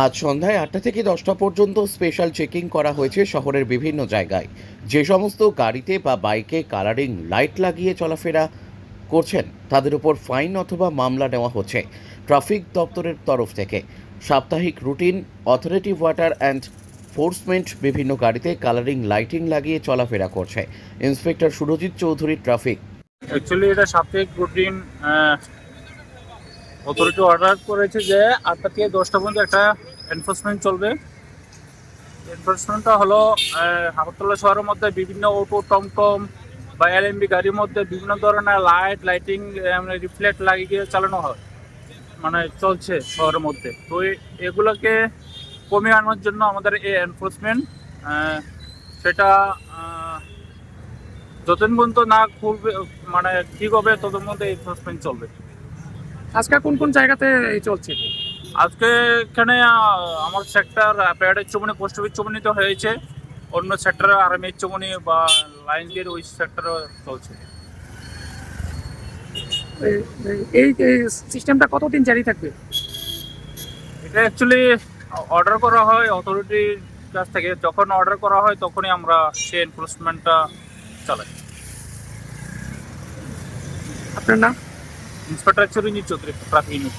আজ সন্ধ্যায় আটটা থেকে দশটা পর্যন্ত স্পেশাল চেকিং করা হয়েছে শহরের বিভিন্ন জায়গায়। যে সমস্ত গাড়িতে বা বাইকে কালারিং লাইট লাগিয়ে চলাফেরা করছেন, তাদের উপর ফাইন অথবা মামলা নেওয়া হচ্ছে ট্রাফিক দপ্তরের তরফ থেকে। সাপ্তাহিক routine authority water and enforcement বিভিন্ন গাড়িতে কালারিং লাইটিং লাগিয়ে চলাফেরা করছে। Inspector Surajit Chowdhury traffic actually এটা সাপ্তাহিক রুটিন অথরিটি অর্ডার করেছে যে আটটা থেকে দশটা পর্যন্ত একটা এনফোর্সমেন্ট চলবে। এনফোর্সমেন্টটা হলো আগরতলা শহরের মধ্যে বিভিন্ন অটো টমটম বা এলএমবি গাড়ির মধ্যে বিভিন্ন ধরনের লাইট লাইটিং মানে রিফ্লেক্ট লাগিয়ে চালানো হয়। মানে চলছে শহরের মধ্যে। তো এগুলোকে কমিয়ে আনার জন্য আমাদের এই এনফোর্সমেন্ট সেটা যতদিন পর্যন্ত না খুব মানে ঠিক হবে, ততদিন পর্যন্ত এনফোর্সমেন্ট চলবে। আজকে কোন কোন জায়গাতে এই চলছে? আজকে এখানে আমার sector paradise Chamni post office চমনিতে হয়েছে। অন্য সেক্টরে আরামের চমনি বা লাইন দিয়ে ওই সেক্টরে চলছে। এই- সিস্টেমটা কতদিন জারি থাকবে? এটা অ্যাকচুয়ালি অর্ডার করা হয় অথরিটির কাছ থেকে। যখন অর্ডার করা হয় তখনই আমরা সেই এনফোর্সমেন্টটা চালাই। আপনার নাম? Inspector ચુરીની Chowdhury traffic unit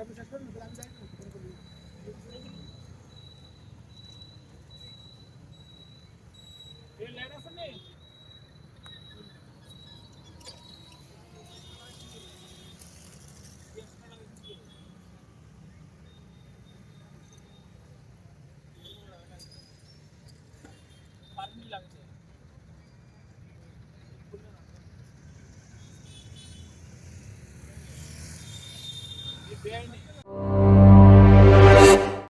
Inspector Chiranjit Chowdhury আমি ইউনিট Danny.